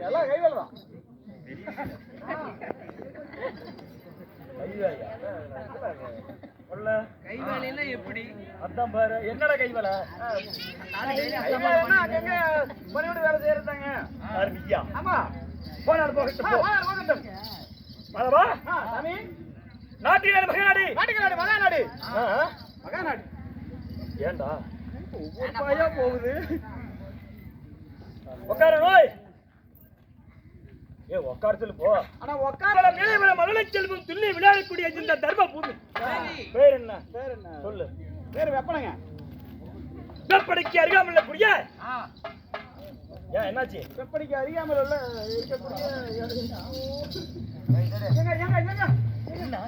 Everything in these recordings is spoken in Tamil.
எல்லாம் தான். எப்படி? அதான் பாரு என்னடா கைவேலை? கைவேலைன்னா அங்கங்க பணியோட வேலை செய்யறதாங்க? அருமையா ஆமா. போனாடு போகட்டும் போகட்டும். மதவா சாமி. நாட்டினாடு மகநாடு நாட்டுக்கு மகாநாடு மகாநாடு ஏண்டா ஒவ்வொரு பாயா போகுது. உட்கார நோய் ஏ உட்கார சொல்லு போ. ஆனா உட்கார நிலைவில மகளை செல்வம் துள்ளி விளையாடக்கூடிய இந்த தர்ம பூமி பேர் என்ன? பேர் என்ன? சொல்லு. பேர் வெப்பனங்க. வெப்படைக்கு அருகாமல் கூடிய ஏன் என்னாச்சு? வெப்படைக்கு அருகாமல் உள்ள இருக்கக்கூடிய ஏங்க, ஏங்க, ஏங்க. என்ன?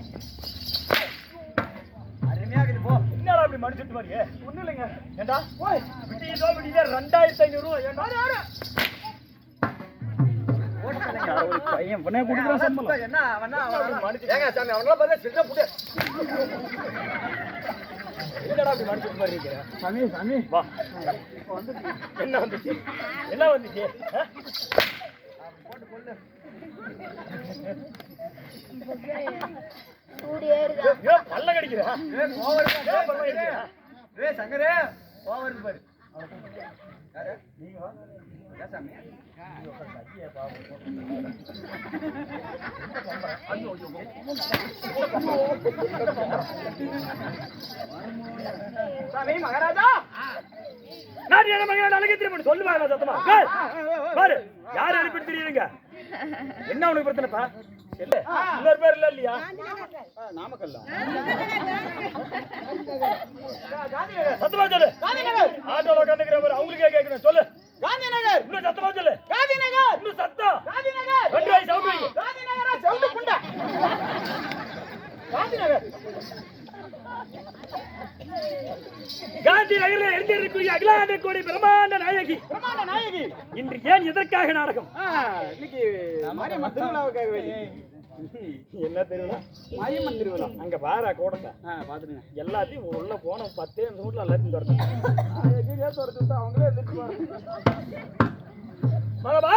அருமையாக இது போ. என்னடா அப்படி மனுஷட்டு மாதிரியே ஒண்ணும் இல்லைங்க. ஏண்டா? போய் விட்டீங்கோ விட்டீங்க ரெண்டாயிரத்தி ஐநூறு ரூபா ஏண்டா? பையன் பண்ண கொடுக்குற சம்பளம். என்ன அவனா ஏங்க சாமி அவனால பார்த்தா சின்ன புடி. என்னடா அப்படி மனுஷட்டு மாதிரி இருக்கிற? சாமி சாமி. வா. என்ன வந்துச்சு? என்ன வந்துச்சு? ஆ? ஏன் பல்ல கடிக்கிற சங்கரே இருக்கு பாரு. சாமி மகாராஜா! நான் என்ன மகன் அழகை திரும்ப சொல்லு சத்தமா? ஏய், பாரு. யார் அனுப்பிட்டு தெரியுதுங்க என்ன உனக்கு பிரச்சனைப்பா? இல்ல இன்னொரு பேர் இல்ல இல்லையா? நாமக்கல்ல. சத்தமா சொல்லு ஆட்டோல கண்டுக்கிறவர் அவங்களுக்கே கேட்கணும். சொல்லு காந்தி நகர் இன்னும் சத்தமா சொல்லு காந்தி நகர் இன்னும் சத்தம் காந்தி நகர் ரெண்டு வாய் சவுண்ட் வை காந்தி நகரா சவுண்ட் புண்டா காந்தி நகர் காந்தி நகரில் எழுந்திருக்கக்கூடிய அகிலாண்ட கோடி பிரம்மாண்ட நாயகி. பிரம்மாண்ட நாயகி. இன்று ஏன் எதற்காக நாடகம்? இன்னைக்கு மாரியம்மன் திருவிழாவுக்காக என்ன திருவிழா மாரியம்மன் திருவிழா. அங்க பாரா கூடங்க பாத்துருங்க. எல்லாத்தையும் உள்ள போன பத்தே நிமிஷத்துல எல்லாத்தையும் திறந்து. அவங்களே மகபா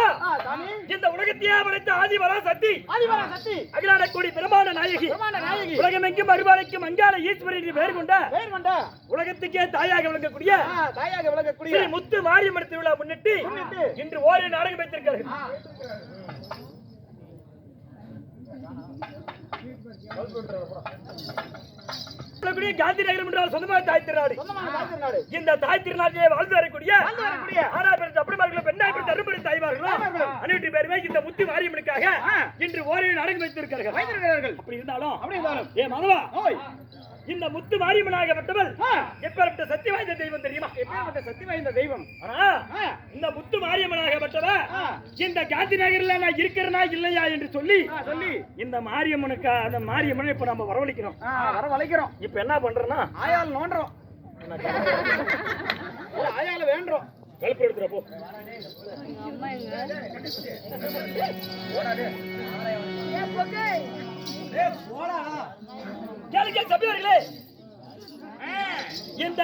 இந்த உலகத்தையே படைத்த ஆதிவரா சக்தி. ஆதிவரா சக்தி. அகிலாண்ட கோடி பிரமாண்ட நாயகி. பிரமாண்ட நாயகி. உலகமெங்கும் அருவாளைக்கும் மங்காள ஈஸ்வரி என்று பெயர் கொண்ட பெயர் கொண்ட உலகத்துக்கே தாயாக விளங்கக்கூடிய தாயாக விளங்கக்கூடிய ஸ்ரீ முத்து மாரியம்மன் திருவிழா முன்னிட்டு இன்று ஓரிரு நாடகம் வைத்திருக்கிறார்கள். சொல்லக்கூடிய காந்தி நகரம் என்றால் சொந்தமாக தாய் திருநாடு. இந்த தாய் திருநாட்டிலே வாழ்ந்து வரக்கூடிய பேருமே இந்த முத்து மாரியம்மனுக்காக இன்று ஓரிரு நாடகம் வைத்திருக்கிறார்கள். அப்படி இருந்தாலும் ஏ மனவா இந்த முத்து மாரியம்மனாகப்பட்டவள் எப்பேற்பட்ட சக்தி வாய்ந்த தெய்வம் தெரியுமா? எப்பேற்பட்ட சக்தி வாய்ந்த தெய்வம்? இந்த முத்து மாரியம்மனாகப்பட்டவ இந்த காந்தி நகர்ல நான் இருக்கிறனா இல்லையா என்று சொல்லி சொல்லி. இந்த மாரியம்மனுக்கு அந்த மாரியம்மனை இப்ப நம்ம வரவழைக்கிறோம். வரவழைக்கிறோம். இப்ப என்ன பண்றோம்னா ஆயால் நோண்டுறோம். கழுப்பு எடுத்துற போ. கேளுங்க சபையோர்களே இந்த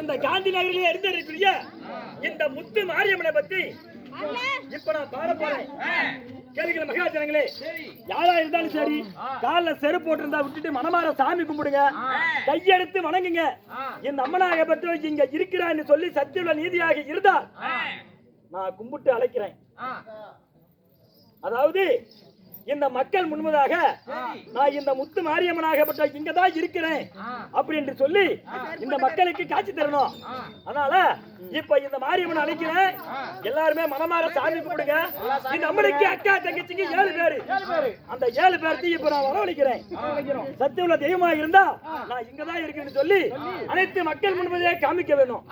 இந்த காந்தி நகரிலே இருந்திருக்கிற இந்த முத்து மாரியம்மனை பத்தி இப்ப நான் பாட போறேன். கேளுங்க மகாஜனங்களே யாரா இருந்தாலும் சரி கால்ல செருப்பு போட்டிருந்தா விட்டுட்டு மனமார சாமி கும்பிடுங்க. கையெடுத்து வணங்குங்க. இந்த அம்மனாக பற்றி இங்க இருக்கிறான்னு சொல்லி சத்தியுள்ள நீதியாக இருந்தா நான் கும்பிட்டு அழைக்கிறேன். அதாவது இந்த மக்கள் முன்பதாக நான் இந்த முத்து மாரியம்மனாகப்பட்ட இங்க தான் இருக்கிறேன் அப்படி என்று சொல்லி இந்த மக்களுக்கு காட்சி தரணும். அதனால இப்ப இந்த மாரியம்மன் அழைக்கிறேன். எல்லாருமே மனமார சாமி கும்பிடுங்க. இந்த அம்மனுக்கு அக்கா தங்கச்சிக்கு ஏழு பேரு. அந்த ஏழு பேர்த்தையும் இப்ப நான் வரவழைக்கிறேன். உள்ள தெய்வமா இருந்தா நான் இங்க தான் இருக்கேன்னு சொல்லி. அனைத்து மக்கள் முன்பதே காமிக்க வேணும்.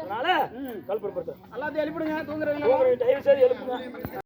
அதனால கல்புறப்படுத்த எல்லாத்தையும் எழுப்பிடுங்க தூங்குறவங்க தயவு செய்து எழுப்புங்க.